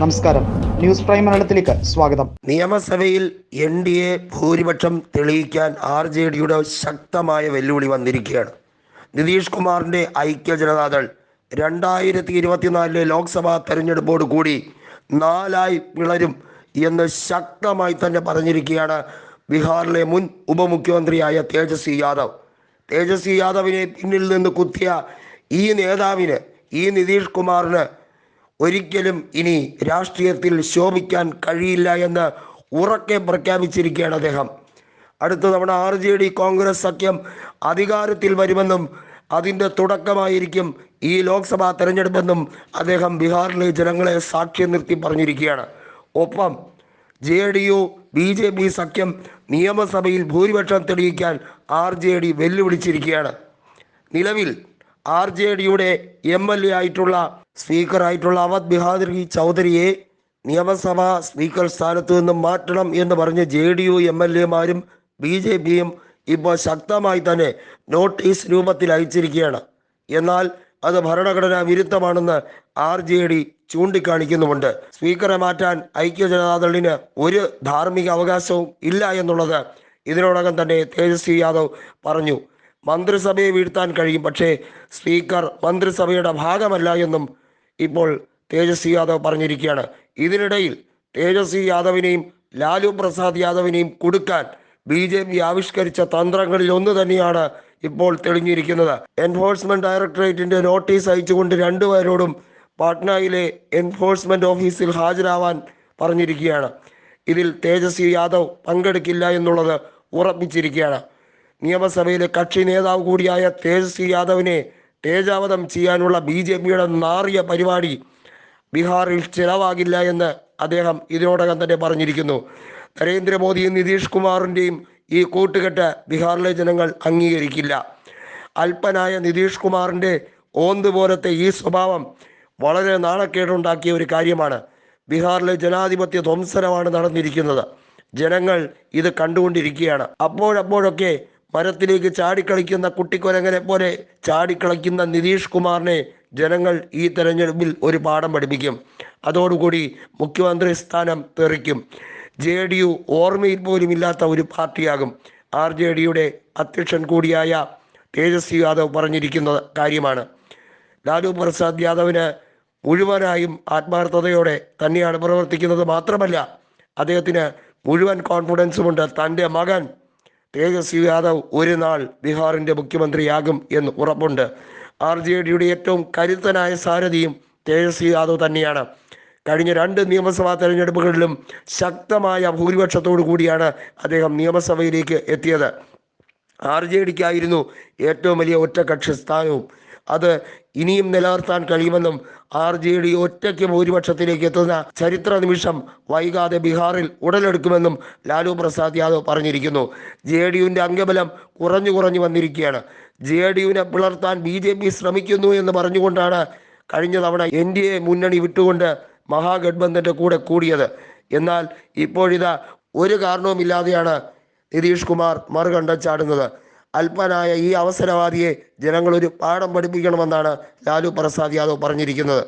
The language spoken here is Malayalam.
നമസ്കാരം. ന്യൂസ് പ്രൈം മലയാളത്തിലേക്ക് സ്വാഗതം. നിയമസഭയിൽ എൻ ഡി എ ഭൂരിപക്ഷം തെളിയിക്കാൻ ആർ ജെ ഡിയുടെ ശക്തമായ വെല്ലുവിളി വന്നിരിക്കുകയാണ്. നിതീഷ് കുമാറിന്റെ ഐക്യ ജനതാദൾ രണ്ടായിരത്തി ഇരുപത്തിനാലിലെ ലോക്സഭാ തെരഞ്ഞെടുപ്പോട് കൂടി നാലായി പിളരും എന്ന് ശക്തമായി തന്നെ പറഞ്ഞിരിക്കുകയാണ് ബീഹാറിലെ മുൻ ഉപമുഖ്യമന്ത്രിയായ തേജസ്വി യാദവ്. തേജസ്വി യാദവിനെ പിന്നിൽ നിന്ന് കുത്തിയ ഈ നേതാവിന് ഈ നിതീഷ് കുമാറിന് ഒരിക്കലും ഇനി രാഷ്ട്രീയത്തിൽ ശോഭിക്കാൻ കഴിയില്ല എന്ന് ഉറക്കെ പ്രഖ്യാപിച്ചിരിക്കുകയാണ് അദ്ദേഹം. അടുത്ത തവണ ആർ ജെ ഡി കോൺഗ്രസ് സഖ്യം അധികാരത്തിൽ വരുമെന്നും അതിന്റെ തുടക്കമായിരിക്കും ഈ ലോക്സഭാ തെരഞ്ഞെടുപ്പെന്നും അദ്ദേഹം ബീഹാറിലെ ജനങ്ങളെ സാക്ഷ്യം നിർത്തി പറഞ്ഞിരിക്കുകയാണ്. ഒപ്പം J D U B J P സഖ്യം നിയമസഭയിൽ ഭൂരിപക്ഷം തെളിയിക്കാൻ ആർ ജെ ഡി വെല്ലുവിളിച്ചിരിക്കുകയാണ്. നിലവിൽ ആർ ജെ ഡിയുടെ എം എൽ എ ആയിട്ടുള്ള സ്പീക്കറായിട്ടുള്ള അവധ് ബിഹാദി ചൗധരിയെ നിയമസഭാ സ്പീക്കർ സ്ഥാനത്ത് നിന്ന് മാറ്റണം എന്ന് പറഞ്ഞ് J D U M L എമാരും ബി ജെ പിയും ഇപ്പോൾ ശക്തമായി തന്നെ നോട്ടീസ് രൂപത്തിൽ അയച്ചിരിക്കുകയാണ്. എന്നാൽ അത് ഭരണഘടനാ വിരുദ്ധമാണെന്ന് ആർ ജെ ഡി ചൂണ്ടിക്കാണിക്കുന്നുമുണ്ട്. സ്പീക്കറെ മാറ്റാൻ ഐക്യ ജനതാദളിന് ഒരു ധാർമ്മിക അവകാശവും ഇല്ല എന്നുള്ളത് ഇതിനോടകം തന്നെ തേജസ്വി യാദവ് പറഞ്ഞു. മന്ത്രിസഭയെ വീഴ്ത്താൻ കഴിയും പക്ഷേ സ്പീക്കർ മന്ത്രിസഭയുടെ ഭാഗമല്ല എന്നും ഇപ്പോൾ തേജസ്വി യാദവ് പറഞ്ഞിരിക്കുകയാണ്. ഇതിനിടയിൽ തേജസ്വി യാദവിനെയും ലാലു പ്രസാദ് യാദവിനെയും കൊടുക്കാൻ ബി ജെ പി ആവിഷ്കരിച്ച തന്ത്രങ്ങളിൽ ഒന്ന് തന്നെയാണ് ഇപ്പോൾ തെളിഞ്ഞിരിക്കുന്നത്. എൻഫോഴ്സ്മെന്റ് ഡയറക്ടറേറ്റിന്റെ നോട്ടീസ് അയച്ചുകൊണ്ട് രണ്ടുപേരോടും പാട്നയിലെ എൻഫോഴ്സ്മെന്റ് ഓഫീസിൽ ഹാജരാവാൻ പറഞ്ഞിരിക്കുകയാണ്. ഇതിൽ തേജസ്വി യാദവ് പങ്കെടുക്കില്ല എന്നുള്ളത് ഉറപ്പിച്ചിരിക്കുകയാണ്. നിയമസഭയിലെ കക്ഷി നേതാവ് കൂടിയായ തേജസ്വി യാദവിനെ തേജാവധം ചെയ്യാനുള്ള ബി ജെ പിയുടെ നാറിയ പരിപാടി ബീഹാറിൽ ചിലവാകില്ല എന്ന് അദ്ദേഹം ഇതിനോടകം തന്നെ പറഞ്ഞിരിക്കുന്നു. നരേന്ദ്രമോദിയും നിതീഷ് കുമാറിന്റെയും ഈ കൂട്ടുകെട്ട് ബീഹാറിലെ ജനങ്ങൾ അംഗീകരിക്കില്ല. അല്പനായ നിതീഷ് കുമാറിന്റെ ഓന്ത് പോലത്തെ ഈ സ്വഭാവം വളരെ നാണക്കേടുണ്ടാക്കിയ ഒരു കാര്യമാണ്. ബീഹാറിലെ ജനാധിപത്യ ധ്വംസനമാണ് നടന്നിരിക്കുന്നത്. ജനങ്ങൾ ഇത് കണ്ടുകൊണ്ടിരിക്കുകയാണ്. അപ്പോഴപ്പോഴൊക്കെ മരത്തിലേക്ക് ചാടിക്കളിക്കുന്ന കുട്ടിക്കൊരങ്ങനെ പോലെ ചാടിക്കളിക്കുന്ന നിതീഷ് കുമാറിനെ ജനങ്ങൾ ഈ തെരഞ്ഞെടുപ്പിൽ ഒരു പാഠം പഠിപ്പിക്കും. അതോടുകൂടി മുഖ്യമന്ത്രി സ്ഥാനം തെറിക്കും. ജെ ഡി യു ഓർമ്മയിൽ പോലും ഇല്ലാത്ത ഒരു പാർട്ടിയാകും. ആർ ജെ ഡിയുടെ അധ്യക്ഷൻ കൂടിയായ തേജസ്വി യാദവ് പറഞ്ഞിരിക്കുന്ന കാര്യമാണ്. ലാലു പ്രസാദ് യാദവിന് മുഴുവനായും ആത്മാർത്ഥതയോടെ തന്നെയാണ് പ്രവർത്തിക്കുന്നത് മാത്രമല്ല അദ്ദേഹത്തിന് മുഴുവൻ കോൺഫിഡൻസുമുണ്ട് തന്റെ മകൻ തേജസ്വി യാദവ് ഒരു നാൾ ബീഹാറിന്റെ മുഖ്യമന്ത്രിയാകും എന്ന് ഉറപ്പുണ്ട്. ആർ ജെ ഡിയുടെ ഏറ്റവും കരുത്തനായ സാരഥിയും തേജസ്വി യാദവ് തന്നെയാണ്. കഴിഞ്ഞ രണ്ട് നിയമസഭാ തെരഞ്ഞെടുപ്പുകളിലും ശക്തമായ ഭൂരിപക്ഷത്തോടു കൂടിയാണ് അദ്ദേഹം നിയമസഭയിലേക്ക് എത്തിയത്. ആർ ജെ ഡിക്കായിരുന്നു ഏറ്റവും വലിയ ഒറ്റകക്ഷി സ്ഥാനവും. അത് ഇനിയും നിലനിർത്താൻ കഴിയുമെന്നും ആർ ജെ ഡി ഒറ്റയ്ക്ക് ഭൂരിപക്ഷത്തിലേക്ക് എത്തുന്ന ചരിത്ര നിമിഷം വൈകാതെ ബീഹാറിൽ ഉടലെടുക്കുമെന്നും ലാലു പ്രസാദ് യാദവ് പറഞ്ഞിരിക്കുന്നു. ജെ ഡി യുവിന്റെ അംഗബലം കുറഞ്ഞു കുറഞ്ഞു വന്നിരിക്കുകയാണ്. ജെ ഡി യുവിനെ പിളർത്താൻ ബി ജെ പി ശ്രമിക്കുന്നു എന്ന് പറഞ്ഞുകൊണ്ടാണ് കഴിഞ്ഞ തവണ എൻ ഡി എ മുന്നണി വിട്ടുകൊണ്ട് മഹാഗഡ്ബന്ധന്റെ കൂടെ കൂടിയത്. എന്നാൽ ഇപ്പോഴിതാ ഒരു കാരണവുമില്ലാതെയാണ് നിതീഷ് കുമാർ മറുകണ്ട ചാടുന്നത്. അല്പനായ ഈ അവസരവാദിയെ ജനങ്ങൾ ഒരു പാഠം പഠിപ്പിക്കണമെന്നാണ് ലാലു പ്രസാദ് യാദവ് പറഞ്ഞിരിക്കുന്നത്.